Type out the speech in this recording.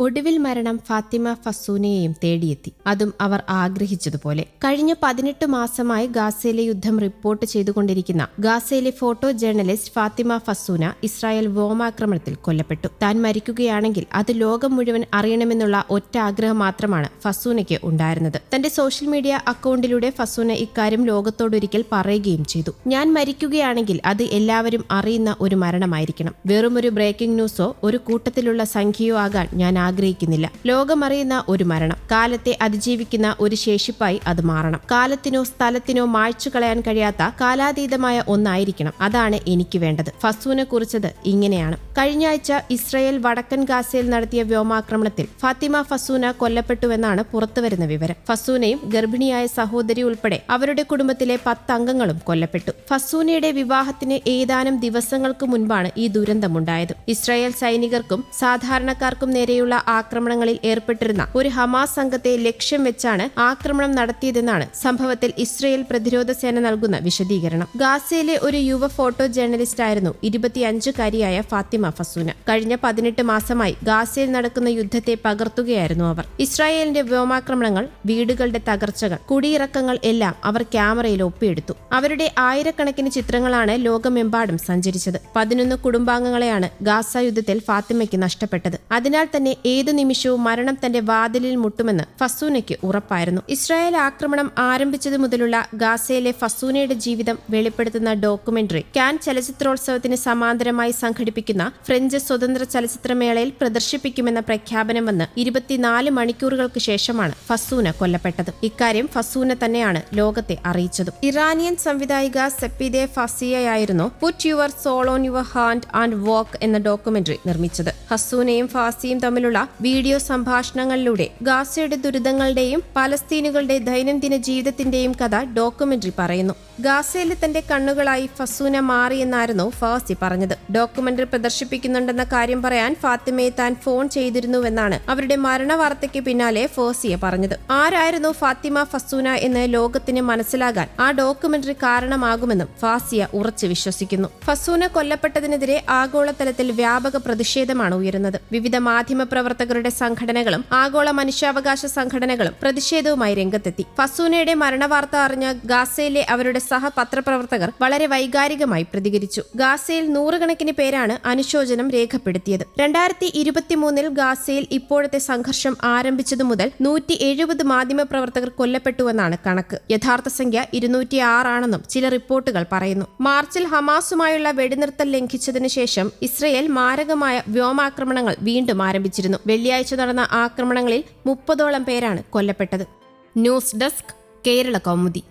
ഒടുവിൽ മരണം ഫാത്തിമ ഫസൂനയെയും തേടിയെത്തി. അതും അവർ ആഗ്രഹിച്ചതുപോലെ. കഴിഞ്ഞ പതിനെട്ട് മാസമായി ഗാസയിലെ യുദ്ധം റിപ്പോർട്ട് ചെയ്തുകൊണ്ടിരിക്കുന്ന ഗാസയിലെ photo journalist Fatima Hassouna Israel വ്യോമാക്രമണത്തിൽ കൊല്ലപ്പെട്ടു. താൻ മരിക്കുകയാണെങ്കിൽ അത് ലോകം മുഴുവൻ അറിയണമെന്നുള്ള ഒറ്റ ആഗ്രഹം മാത്രമാണ് ഫസൂനയ്ക്ക് ഉണ്ടായിരുന്നത്. തന്റെ സോഷ്യൽ മീഡിയ അക്കൗണ്ടിലൂടെ ഫസൂന ഇക്കാര്യം ലോകത്തോടൊരിക്കൽ പറയുകയും ചെയ്തു. ഞാൻ മരിക്കുകയാണെങ്കിൽ അത് എല്ലാവരും അറിയുന്ന ഒരു മരണമായിരിക്കണം. വെറുമൊരു ബ്രേക്കിംഗ് ന്യൂസോ ഒരു കൂട്ടത്തിലുള്ള സംഖ്യയോ ആകാൻ ഞാൻ ആഗ്രഹിക്കുന്നില്ല. ലോകമറിയുന്ന ഒരു മരണം. കാലത്തെ അതിജീവിക്കുന്ന ഒരു ശേഷിപ്പായി അത് മാറണം. കാലത്തിനോ സ്ഥലത്തിനോ മായ്ച്ചു കളയാൻ കഴിയാത്ത കാലാതീതമായ ഒന്നായിരിക്കണം. അതാണ് എനിക്ക് വേണ്ടത്. ഫസൂനെ കുറിച്ചത് ഇങ്ങനെയാണ്. കഴിഞ്ഞ ആഴ്ച ഇസ്രയേൽ വടക്കൻ ഗാസയിൽ നടത്തിയ വ്യോമാക്രമണത്തിൽ ഫാത്തിമ ഫസൂന കൊല്ലപ്പെട്ടുവെന്നാണ് പുറത്തുവരുന്ന വിവരം. ഫസൂനയും ഗർഭിണിയായ സഹോദരി ഉൾപ്പെടെ അവരുടെ കുടുംബത്തിലെ പത്ത് അംഗങ്ങളും കൊല്ലപ്പെട്ടു. ഫസൂനയുടെ വിവാഹത്തിന് ഏതാനും ദിവസങ്ങൾക്ക് മുൻപാണ് ഈ ദുരന്തമുണ്ടായത്. ഇസ്രായേൽ സൈനികർക്കും സാധാരണക്കാർക്കും നേരെയുള്ള ആക്രമണങ്ങളിൽ ഏർപ്പെട്ടിരുന്ന ഒരു ഹമാസ് സംഘത്തെ ലക്ഷ്യം വെച്ചാണ് ആക്രമണം നടത്തിയതെന്നാണ് സംഭവത്തിൽ ഇസ്രയേൽ പ്രതിരോധ സേന നൽകുന്ന വിശദീകരണം. ഗാസയിലെ ഒരു യുവ ഫോട്ടോ ജേർണലിസ്റ്റായിരുന്നു ഇരുപത്തിയഞ്ചുകാരിയായ ഫാത്തിമ ഫസൂന. കഴിഞ്ഞ പതിനെട്ട് മാസമായി ഗാസയിൽ നടക്കുന്ന യുദ്ധത്തെ പകർത്തുകയായിരുന്നു അവർ. ഇസ്രായേലിന്റെ വ്യോമാക്രമണങ്ങൾ വീടുകളുടെ തകർച്ചകൾ കുടിയിറക്കങ്ങൾ എല്ലാം അവർ ക്യാമറയിൽ ഒപ്പിയെടുത്തു. അവരുടെ ആയിരക്കണക്കിന് ചിത്രങ്ങളാണ് ലോകമെമ്പാടും സഞ്ചരിച്ചത്. പതിനൊന്ന് കുടുംബാംഗങ്ങളെയാണ് ഗാസ യുദ്ധത്തിൽ ഫാത്തിമയ്ക്ക് നഷ്ടപ്പെട്ടത്. അതിനാൽ തന്നെ ഏതു നിമിഷവും മരണം തന്റെ വാതിലിൽ മുട്ടുമെന്ന് ഫസൂനയ്ക്ക് ഉറപ്പായിരുന്നു. ഇസ്രായേൽ ആക്രമണം ആരംഭിച്ചതു മുതലുള്ള ഗാസയിലെ ഫസൂനയുടെ ജീവിതം വെളിപ്പെടുത്തുന്ന ഡോക്യുമെന്ററി കാൻ ചലച്ചിത്രോത്സവത്തിന് സമാന്തരമായി സംഘടിപ്പിക്കുന്ന ഫ്രഞ്ച് സ്വതന്ത്ര ചലച്ചിത്രമേളയിൽ പ്രദർശിപ്പിക്കുമെന്ന പ്രഖ്യാപനം വന്ന് ഇരുപത്തിനാല് മണിക്കൂറുകൾക്ക് ശേഷമാണ് ഫസൂന കൊല്ലപ്പെട്ടത്. ഇക്കാര്യം ഫസൂന തന്നെയാണ് ലോകത്തെ അറിയിച്ചത്. ഇറാനിയൻ സംവിധായിക Sepideh ഫസിയയായിരുന്നു put your soul on your hand and walk എന്ന ഡോക്യുമെന്ററി നിർമ്മിച്ചത്. ഹസൂനയും ഫാസിയും തമ്മിലുള്ള വീഡിയോ സംഭാഷണങ്ങളിലൂടെ ഗാസയുടെ ദുരിതങ്ങളുടെയും പലസ്തീനുകളുടെ ദൈനംദിന ജീവിതത്തിന്റെയും കഥ ഡോക്യുമെന്ററി പറയുന്നു. ഗാസയിലെ തന്റെ കണ്ണുകളായി ഫസൂന മാറിയെന്നായിരുന്നു ഫാസി പറഞ്ഞത്. ഡോക്യുമെന്ററി പ്രദർശിപ്പിക്കുന്നുണ്ടെന്ന കാര്യം പറയാൻ ഫാത്തിമയെ താൻ ഫോൺ ചെയ്തിരുന്നുവെന്നാണ് അവരുടെ മരണ വാർത്തയ്ക്ക് പിന്നാലെ ഫോസിയ പറഞ്ഞത്. ആരായിരുന്നു ഫാത്തിമ ഫസൂന എന്ന് ലോകത്തിന് മനസ്സിലാകാൻ ആ ഡോക്യുമെന്ററി കാരണമാകുമെന്നും ഫാസിയ ഉറച്ചു വിശ്വസിക്കുന്നു. ഫസൂന കൊല്ലപ്പെട്ടതിനെതിരെ ആഗോളതലത്തിൽ വ്യാപക പ്രതിഷേധമാണ് ഉയരുന്നത്. വിവിധ മാധ്യമ പ്രവർത്തകരുടെ സംഘടനകളും ആഗോള മനുഷ്യാവകാശ സംഘടനകളും പ്രതിഷേധവുമായി രംഗത്തെത്തി. ഫസൂനയുടെ മരണവാർത്ത അറിഞ്ഞ ഗാസയിലെ അവരുടെ സഹപത്രപ്രവർത്തകർ വളരെ വൈകാരികമായി പ്രതികരിച്ചു. ഗാസയിൽ നൂറുകണക്കിന് പേരാണ് അനുശോചനം രേഖപ്പെടുത്തിയത്. രണ്ടായിരത്തി ഇരുപത്തിമൂന്നിൽ ഗാസയിൽ ഇപ്പോഴത്തെ സംഘർഷം ആരംഭിച്ചതു മുതൽ നൂറ്റി എഴുപത് മാധ്യമപ്രവർത്തകർ കൊല്ലപ്പെട്ടുവെന്നാണ് കണക്ക്. യഥാർത്ഥ സംഖ്യ ഇരുന്നൂറ്റി ആറാണെന്നും ചില റിപ്പോർട്ടുകൾ പറയുന്നു. മാർച്ചിൽ ഹമാസുമായുള്ള വെടിനിർത്തൽ ലംഘിച്ചതിനു ശേഷം ഇസ്രയേൽ മാരകമായ വ്യോമാക്രമണങ്ങൾ വീണ്ടും ആരംഭിച്ചിരുന്നു. വെള്ളിയാഴ്ച നടന്ന ആക്രമണങ്ങളിൽ മുപ്പതോളം പേരാണ് കൊല്ലപ്പെട്ടത്. News desk Kerala Kaumudi.